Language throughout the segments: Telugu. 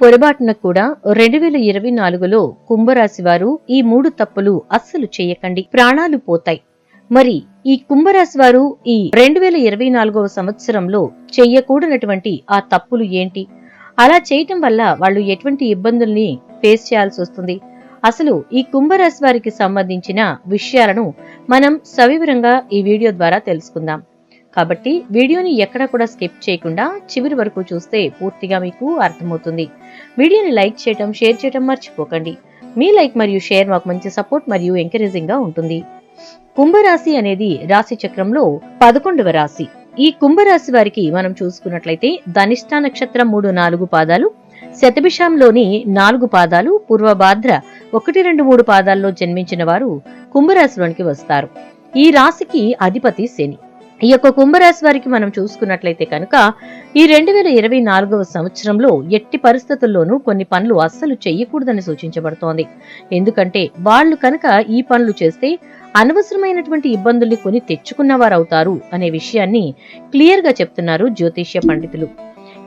పొరపాటున కూడా రెండు వేల ఇరవై నాలుగులో కుంభరాశి వారు ఈ మూడు తప్పులు అస్సలు చేయకండి. ప్రాణాలు పోతాయి. మరి ఈ కుంభరాశి వారు ఈ రెండు వేల ఇరవై నాలుగవ సంవత్సరంలో చెయ్యకూడనటువంటి ఆ తప్పులు ఏంటి? అలా చేయటం వల్ల వాళ్ళు ఎటువంటి ఇబ్బందుల్ని ఫేస్ చేయాల్సి వస్తుంది? అసలు ఈ కుంభరాశి వారికి సంబంధించిన విషయాలను మనం సవివరంగా ఈ వీడియో ద్వారా తెలుసుకుందాం. కాబట్టి వీడియోని ఎక్కడ కూడా స్కిప్ చేయకుండా చివరి వరకు చూస్తే పూర్తిగా మీకు అర్థమవుతుంది. వీడియోని లైక్ చేయటం షేర్ చేయటం మర్చిపోకండి. మీ లైక్ మరియు షేర్ మాకు మంచి సపోర్ట్ మరియు ఎంకరేజింగ్గా ఉంటుంది. కుంభరాశి అనేది రాశి చక్రంలో పదకొండవ రాశి. ఈ కుంభరాశి వారికి మనం చూసుకున్నట్లయితే ధనిష్ట నక్షత్రం మూడు నాలుగు పాదాలు శతభిషంలోని నాలుగు పాదాలు పూర్వభాద్ర ఒకటి రెండు మూడు పాదాల్లో జన్మించిన వారు కుంభరాశిలోనికి వస్తారు. ఈ రాశికి అధిపతి శని. ఈ యొక్క కుంభరాశి వారికి మనం చూసుకున్నట్లయితే కనుక ఈ రెండు వేల ఇరవై నాలుగవ సంవత్సరంలో ఎట్టి పరిస్థితుల్లోనూ కొన్ని పనులు అస్సలు చేయకూడదని సూచించబడుతోంది. ఎందుకంటే వాళ్ళు కనుక ఈ పనులు చేస్తే అనవసరమైనటువంటి ఇబ్బందుల్ని కొని తెచ్చుకున్నవారవుతారు అనే విషయాన్ని క్లియర్గా చెప్తున్నారు జ్యోతిష్య పండితులు.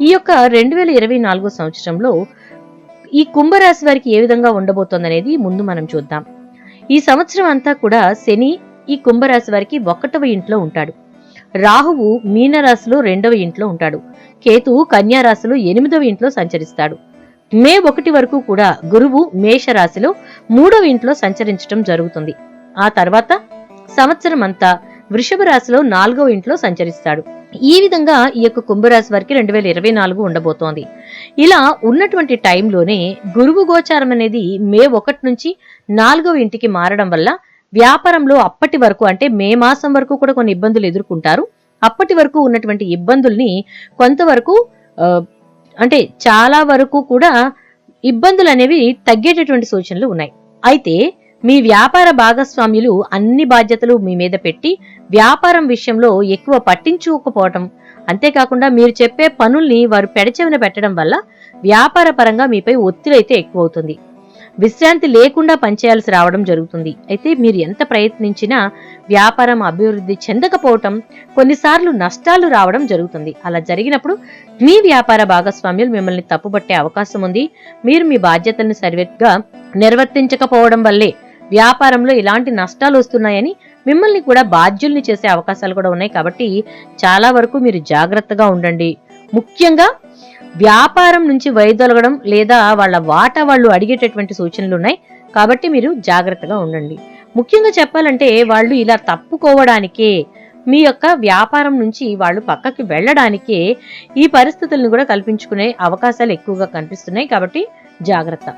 ఈ యొక్క రెండు వేల ఇరవై నాలుగో సంవత్సరంలో ఈ కుంభరాశి వారికి ఏ విధంగా ఉండబోతోందనేది ముందు మనం చూద్దాం. ఈ సంవత్సరం అంతా కూడా శని ఈ కుంభరాశి వారికి ఒకటవ ఇంట్లో ఉంటాడు. రాహువు మీనరాశిలో రెండవ ఇంట్లో ఉంటాడు. కేతువు కన్యా రాశిలో ఎనిమిదవ ఇంట్లో సంచరిస్తాడు. మే ఒకటి వరకు కూడా గురువు మేష రాశిలో మూడవ ఇంట్లో సంచరించడం జరుగుతుంది. ఆ తర్వాత సంవత్సరం అంతా వృషభ రాశిలో నాలుగవ ఇంట్లో సంచరిస్తాడు. ఈ విధంగా ఈ యొక్క కుంభరాశి వారికి రెండు వేల ఇరవై నాలుగు ఉండబోతోంది. ఇలా ఉన్నటువంటి టైంలోనే గురువు గోచారం అనేది మే ఒకటి నుంచి నాలుగవ ఇంటికి మారడం వల్ల వ్యాపారంలో అప్పటి వరకు అంటే మే మాసం వరకు కూడా కొన్ని ఇబ్బందులు ఎదుర్కొంటారు. అప్పటి వరకు ఉన్నటువంటి ఇబ్బందుల్ని కొంతవరకు అంటే చాలా వరకు కూడా ఇబ్బందులు అనేవి తగ్గేటటువంటి సూచనలు ఉన్నాయి. అయితే మీ వ్యాపార భాగస్వామ్యులు అన్ని బాధ్యతలు మీ మీద పెట్టి వ్యాపారం విషయంలో ఎక్కువ పట్టించుకోకపోవటం. అంతేకాకుండా మీరు చెప్పే పనుల్ని వారు పెడచెవిన పెట్టడం వల్ల వ్యాపార పరంగా మీపై ఒత్తిడి అయితే ఎక్కువ అవుతుంది విశ్రాంతి లేకుండా పనిచేయాల్సి రావడం జరుగుతుంది. అయితే మీరు ఎంత ప్రయత్నించినా వ్యాపారం అభివృద్ధి చెందకపోవటం కొన్నిసార్లు నష్టాలు రావడం జరుగుతుంది. అలా జరిగినప్పుడు మీ వ్యాపార భాగస్వామ్యులు మిమ్మల్ని తప్పుపట్టే అవకాశం ఉంది. మీరు మీ బాధ్యతలను సరిగ్గా నిర్వర్తించకపోవడం వల్లే వ్యాపారంలో ఇలాంటి నష్టాలు వస్తున్నాయని మిమ్మల్ని కూడా బాధ్యుల్ని చేసే అవకాశాలు కూడా ఉన్నాయి. కాబట్టి చాలా వరకు మీరు జాగ్రత్తగా ఉండండి. ముఖ్యంగా వ్యాపారం నుంచి వైదొలగడం లేదా వాళ్ళ వాటా వాళ్ళు అడిగేటటువంటి సూచనలు ఉన్నాయి. కాబట్టి మీరు జాగ్రత్తగా ఉండండి. ముఖ్యంగా చెప్పాలంటే వాళ్ళు ఇలా తప్పుకోవడానికే మీ యొక్క వ్యాపారం నుంచి వాళ్ళు పక్కకి వెళ్ళడానికే ఈ పరిస్థితులను కూడా కల్పించుకునే అవకాశాలు ఎక్కువగా కనిపిస్తున్నాయి. కాబట్టి జాగ్రత్త.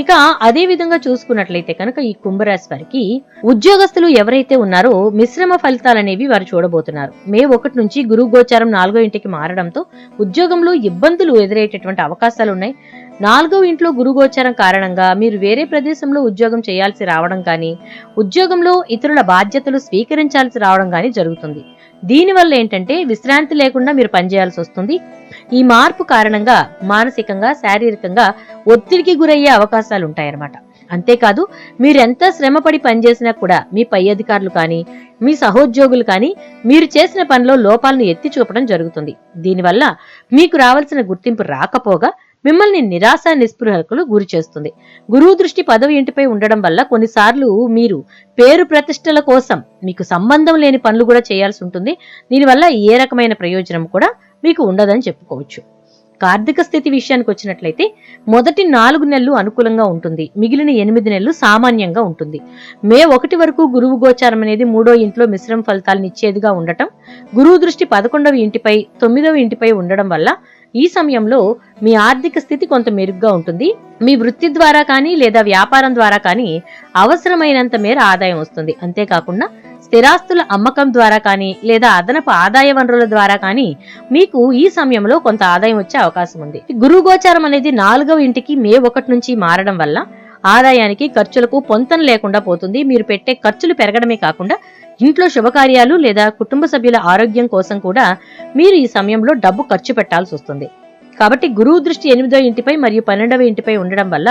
ఇక అదే విధంగా చూసుకున్నట్లయితే కనుక ఈ కుంభరాశి వారికి ఉద్యోగస్తులు ఎవరైతే ఉన్నారో మిశ్రమ ఫలితాలనేవి వారు చూడబోతున్నారు. మే ఒకటి నుంచి గురువు గోచారం నాలుగో ఇంటికి మారడంతో ఉద్యోగంలో ఇబ్బందులు ఎదురయ్యేటటువంటి అవకాశాలు ఉన్నాయి. నాలుగో ఇంట్లో గురుగోచారం కారణంగా మీరు వేరే ప్రదేశంలో ఉద్యోగం చేయాల్సి రావడం కానీ ఉద్యోగంలో ఇతరుల బాధ్యతలు స్వీకరించాల్సి రావడం కానీ జరుగుతుంది. దీనివల్ల ఏంటంటే విశ్రాంతి లేకుండా మీరు పనిచేయాల్సి వస్తుంది. ఈ మార్పు కారణంగా మానసికంగా శారీరకంగా ఒత్తిడికి గురయ్యే అవకాశాలు ఉంటాయన్నమాట అంతేకాదు మీరెంత శ్రమపడి పనిచేసినా కూడా మీ పై అధికారులు కానీ మీ సహోద్యోగులు కానీ మీరు చేసిన పనిలో లోపాలను ఎత్తి చూపడం జరుగుతుంది. దీనివల్ల మీకు రావాల్సిన గుర్తింపు రాకపోగా మిమ్మల్ని నిరాశ నిస్పృహలకు గురి చేస్తుంది. గురువు దృష్టి పదవి ఇంటిపై ఉండడం వల్ల కొన్నిసార్లు మీరు పేరు ప్రతిష్టల కోసం మీకు సంబంధం లేని పనులు కూడా చేయాల్సి ఉంటుంది. దీనివల్ల ఏ రకమైన ప్రయోజనం కూడా మీకు ఉండదని చెప్పుకోవచ్చు. కార్థిక స్థితి విషయానికి వచ్చినట్లయితే మొదటి నాలుగు నెలలు అనుకూలంగా ఉంటుంది. మిగిలిన ఎనిమిది నెలలు సామాన్యంగా ఉంటుంది. మే ఒకటి వరకు గురువు గోచారం అనేది మూడో ఇంట్లో మిశ్రమ ఫలితాలను ఇచ్చేదిగా ఉండటం గురువు దృష్టి పదకొండవ ఇంటిపై తొమ్మిదవ ఇంటిపై ఉండడం వల్ల ఈ సమయంలో మీ ఆర్థిక స్థితి కొంత మెరుగ్గా ఉంటుంది. మీ వృత్తి ద్వారా కానీ లేదా వ్యాపారం ద్వారా కానీ అవసరమైనంత మేర ఆదాయం వస్తుంది. అంతేకాకుండా స్థిరాస్తుల అమ్మకం ద్వారా కానీ లేదా అదనపు ఆదాయ వనరుల ద్వారా కానీ మీకు ఈ సమయంలో కొంత ఆదాయం వచ్చే అవకాశం ఉంది. గురు గోచారం అనేది నాలుగవ ఇంటికి మే ఒకటి నుంచి మారడం వల్ల ఆదాయానికి ఖర్చులకు పొంతన లేకుండా పోతుంది. మీరు పెట్టే ఖర్చులు పెరగడమే కాకుండా ఇంట్లో శుభకార్యాలు లేదా కుటుంబ సభ్యుల ఆరోగ్యం కోసం కూడా మీరు ఈ సమయంలో డబ్బు ఖర్చు పెట్టాల్సి వస్తుంది. కాబట్టి గురువు దృష్టి ఎనిమిదో ఇంటిపై మరియు పన్నెండవ ఇంటిపై ఉండడం వల్ల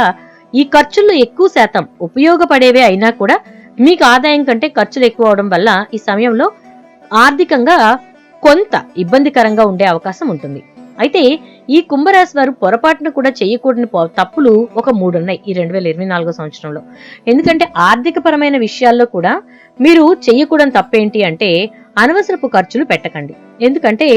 ఈ ఖర్చుల్లో ఎక్కువ శాతం ఉపయోగపడేవే అయినా కూడా మీకు ఆదాయం కంటే ఖర్చులు ఎక్కువ అవడం వల్ల ఈ సమయంలో ఆర్థికంగా కొంత ఇబ్బందికరంగా ఉండే అవకాశం ఉంటుంది. అయితే ఈ కుంభరాశి వారు పొరపాటున కూడా చేయకూడని తప్పులు ఒక మూడు ఉన్నాయి ఈ రెండు వేల ఇరవై నాలుగో సంవత్సరంలో. ఎందుకంటే ఆర్థిక పరమైన విషయాల్లో కూడా మీరు చేయకూడని తప్పేంటి అంటే అనవసరపు ఖర్చులు పెట్టకండి. ఎందుకంటే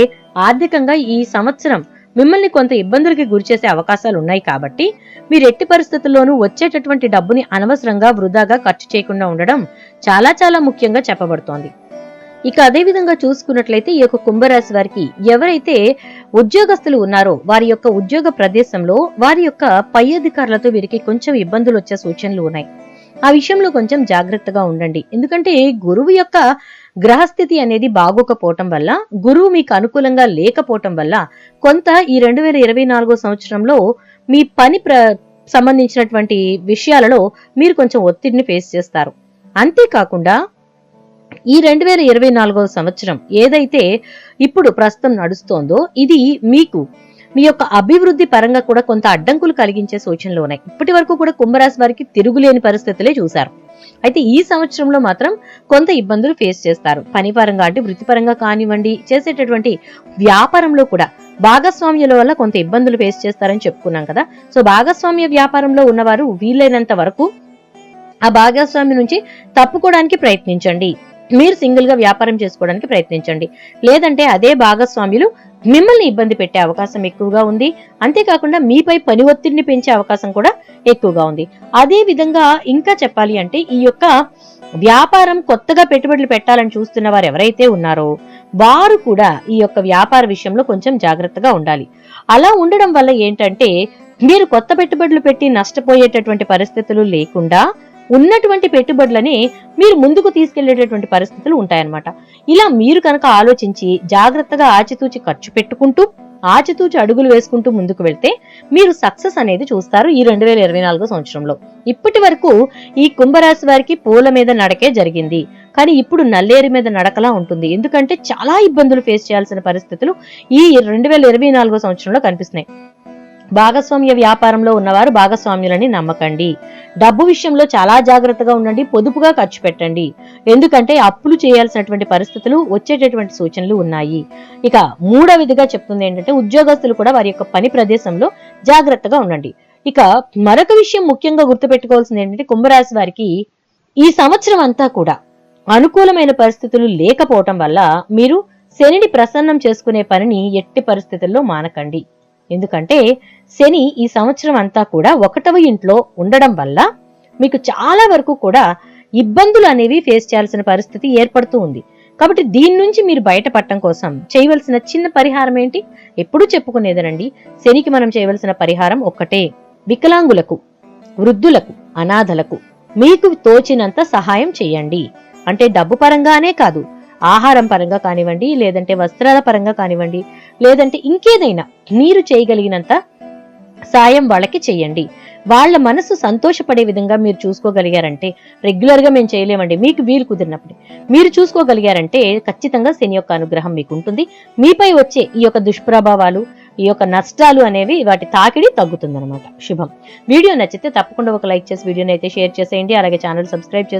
ఆర్థికంగా ఈ సంవత్సరం మిమ్మల్ని కొంత ఇబ్బందులకి గురిచేసే అవకాశాలు ఉన్నాయి కాబట్టి మీరు ఎట్టి పరిస్థితుల్లోనూ వచ్చేటటువంటి డబ్బుని అనవసరంగా వృధాగా ఖర్చు చేయకుండా ఉండడం చాలా చాలా ముఖ్యంగా చెప్పబడుతోంది. ఇక అదే విధంగా చూసుకున్నట్లయితే ఈ యొక్క కుంభరాశి వారికి ఎవరైతే ఉద్యోగస్తులు ఉన్నారో వారి యొక్క ఉద్యోగ ప్రదేశంలో వారి యొక్క పై అధికారులతో వీరికి కొంచెం ఇబ్బందులు వచ్చే సూచనలు ఉన్నాయి. ఆ విషయంలో కొంచెం జాగ్రత్తగా ఉండండి. ఎందుకంటే గురువు యొక్క గ్రహస్థితి అనేది బాగోకపోవటం వల్ల గురువు మీకు అనుకూలంగా లేకపోవటం వల్ల కొంత ఈ రెండు వేల ఇరవై నాలుగో సంవత్సరంలో మీ పని ప్ర సంబంధించినటువంటి విషయాలలో మీరు కొంచెం ఒత్తిడిని ఫేస్ చేస్తారు. అంతేకాకుండా ఈ రెండు వేల ఇరవై నాలుగవ సంవత్సరం ఏదైతే ఇప్పుడు ప్రస్తుతం నడుస్తోందో ఇది మీకు మీ యొక్క అభివృద్ధి పరంగా కూడా కొంత అడ్డంకులు కలిగించే సూచనలు ఉన్నాయి. ఇప్పటి వరకు కూడా కుంభరాశి వారికి తిరుగులేని పరిస్థితులే చూశారు. అయితే ఈ సంవత్సరంలో మాత్రం కొంత ఇబ్బందులు ఫేస్ చేస్తారు. పనిపరంగా అంటే వృత్తిపరంగా కానివ్వండి చేసేటటువంటి వ్యాపారంలో కూడా భాగస్వామ్యుల వల్ల కొంత ఇబ్బందులు ఫేస్ చేస్తారని చెప్పుకున్నాం కదా. సో భాగస్వామ్య వ్యాపారంలో ఉన్నవారు వీలైనంత వరకు ఆ భాగస్వామి నుంచి తప్పుకోవడానికి ప్రయత్నించండి. మీరు సింగిల్గా వ్యాపారం చేసుకోవడానికి ప్రయత్నించండి. లేదంటే అదే భాగస్వాములు మిమ్మల్ని ఇబ్బంది పెట్టే అవకాశం ఎక్కువగా ఉంది. అంతేకాకుండా మీపై పని ఒత్తిడిని పెంచే అవకాశం కూడా ఎక్కువగా ఉంది. అదే విధంగా ఇంకా చెప్పాలి అంటే ఈ యొక్క వ్యాపారం కొత్తగా పెట్టుబడులు పెట్టాలని చూస్తున్న వారు ఎవరైతే ఉన్నారో వారు కూడా ఈ యొక్క వ్యాపార విషయంలో కొంచెం జాగ్రత్తగా ఉండాలి. అలా ఉండడం వల్ల ఏంటంటే మీరు కొత్త పెట్టుబడులు పెట్టి నష్టపోయేటటువంటి పరిస్థితులు లేకుండా ఉన్నటువంటి పెట్టుబడులని మీరు ముందుకు తీసుకెళ్ళేటటువంటి పరిస్థితులు ఉంటాయన్నమాట. ఇలా మీరు కనుక ఆలోచించి జాగ్రత్తగా ఆచితూచి ఖర్చు పెట్టుకుంటూ ఆచితూచి అడుగులు వేసుకుంటూ ముందుకు వెళ్తే మీరు సక్సెస్ అనేది చూస్తారు ఈ రెండు వేల ఇరవై నాలుగో సంవత్సరంలో. ఇప్పటి వరకు ఈ కుంభరాశి వారికి పూల మీద నడకే జరిగింది. కానీ ఇప్పుడు నల్లేరు మీద నడకలా ఉంటుంది. ఎందుకంటే చాలా ఇబ్బందులు ఫేస్ చేయాల్సిన పరిస్థితులు ఈ రెండు వేల ఇరవై నాలుగో సంవత్సరంలో కనిపిస్తున్నాయి. భాగస్వామ్య వ్యాపారంలో ఉన్నవారు భాగస్వామ్యులని నమ్మకండి. డబ్బు విషయంలో చాలా జాగ్రత్తగా ఉండండి పొదుపుగా ఖర్చు పెట్టండి. ఎందుకంటే అప్పులు చేయాల్సినటువంటి పరిస్థితులు వచ్చేటటువంటి సూచనలు ఉన్నాయి. ఇక మూడవదిగా చెప్తుంది ఏంటంటే ఉద్యోగస్తులు కూడా వారి యొక్క పని ప్రదేశంలో జాగ్రత్తగా ఉండండి. ఇక మరొక విషయం ముఖ్యంగా గుర్తుపెట్టుకోవాల్సింది ఏంటంటే కుంభరాశి వారికి ఈ సంవత్సరం అంతా కూడా అనుకూలమైన పరిస్థితులు లేకపోవటం వల్ల మీరు శనిని ప్రసన్నం చేసుకునే పనిని ఎట్టి పరిస్థితుల్లో మానకండి. ఎందుకంటే శని ఈ సంవత్సరం అంతా కూడా ఒకటవ ఇంట్లో ఉండడం వల్ల మీకు చాలా వరకు కూడా ఇబ్బందులు అనేవి ఫేస్ చేయాల్సిన పరిస్థితి ఏర్పడుతూ ఉంది. కాబట్టి దీని నుంచి మీరు బయటపడటం కోసం చేయవలసిన చిన్న పరిహారం ఏంటి? ఎప్పుడూ చెప్పుకునేదనండి శనికి మనం చేయవలసిన పరిహారం ఒక్కటే వికలాంగులకు వృద్ధులకు అనాథలకు మీకు తోచినంత సహాయం చేయండి. అంటే డబ్బు పరంగానే కాదు ఆహారం పరంగా కానివ్వండి లేదంటే వస్త్రాల పరంగా కానివ్వండి లేదంటే ఇంకేదైనా మీరు చేయగలిగినంత సాయం వాళ్ళకి చేయండి. వాళ్ళ మనసు సంతోషపడే విధంగా మీరు చూసుకోగలిగారంటే రెగ్యులర్గా మేము చేయలేమండి. మీకు వీలు కుదిరినప్పుడు. మీరు చూసుకోగలిగారంటే ఖచ్చితంగా శని యొక్క అనుగ్రహం మీకు ఉంటుంది. మీపై వచ్చే ఈ యొక్క దుష్ప్రభావాలు ఈ యొక్క నష్టాలు అనేవి వాటి తాకిడి తగ్గుతుందన్నమాట. శుభం. వీడియో నచ్చితే తప్పకుండా ఒక లైక్ చేసి వీడియోని అయితే షేర్ చేసేయండి. అలాగే ఛానల్ సబ్స్క్రైబ్ చేసి